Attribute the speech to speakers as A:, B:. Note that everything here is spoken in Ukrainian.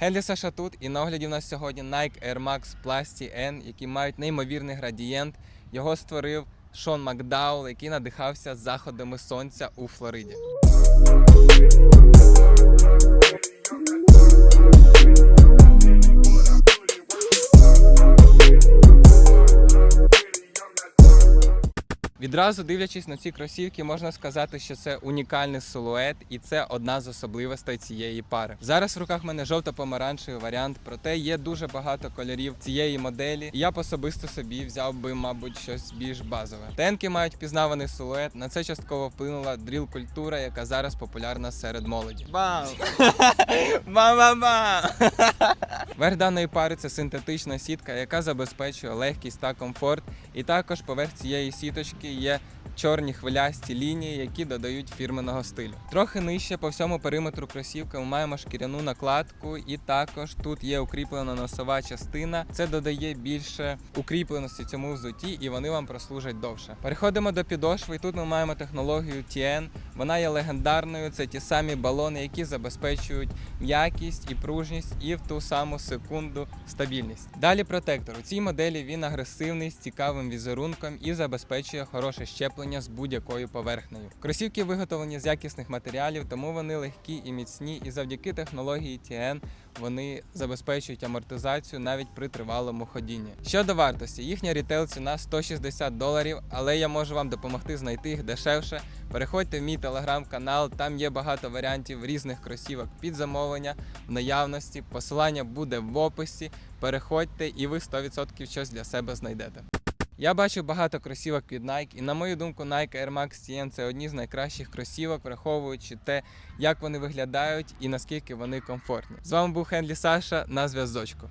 A: Хенлі Саша тут і на огляді в нас сьогодні Nike Air Max Plasti N, які мають неймовірний градієнт. Його створив Шон Макдаул, який надихався заходами сонця у Флориді. Відразу дивлячись на ці кросівки, можна сказати, що це унікальний силует, і це одна з особливостей цієї пари. Зараз в руках в мене жовто-помаранчевий варіант, проте є дуже багато кольорів цієї моделі. І я б особисто собі взяв би, мабуть, щось більш базове. Тенки мають впізнаваний силует. На це частково вплинула дріл-культура, яка зараз популярна серед молоді. Бам! Бам-бам-бам! Верх даної пари це синтетична сітка, яка забезпечує легкість та комфорт. І також поверх цієї сіточки є чорні хвилясті лінії, які додають фірменного стилю. Трохи нижче по всьому периметру кросівки ми маємо шкіряну накладку, і також тут є укріплена носова частина. Це додає більше укріпленості цьому взутті, і вони вам прослужать довше. Переходимо до підошви. Тут ми маємо технологію TN. Вона є легендарною. Це ті самі балони, які забезпечують м'якість і пружність, і в ту саму секунду стабільність. Далі протектор. У цій моделі він агресивний з цікавим візерунком і забезпечує хороше щеплення з будь-якою поверхнею. Кросівки виготовлені з якісних матеріалів, тому вони легкі і міцні, і завдяки технології TN вони забезпечують амортизацію навіть при тривалому ходінні. Щодо вартості, їхня рітейл ціна 160 доларів, але я можу вам допомогти знайти їх дешевше. Переходьте в мій телеграм-канал, там є багато варіантів різних кросівок під замовлення в наявності. Посилання буде в описі. Переходьте і ви 100% щось для себе знайдете. Я бачу багато кросівок від Nike, і на мою думку, Nike Air Max TN – це одні з найкращих кросівок, враховуючи те, як вони виглядають і наскільки вони комфортні. З вами був Хенлі Саша на зв'язочку.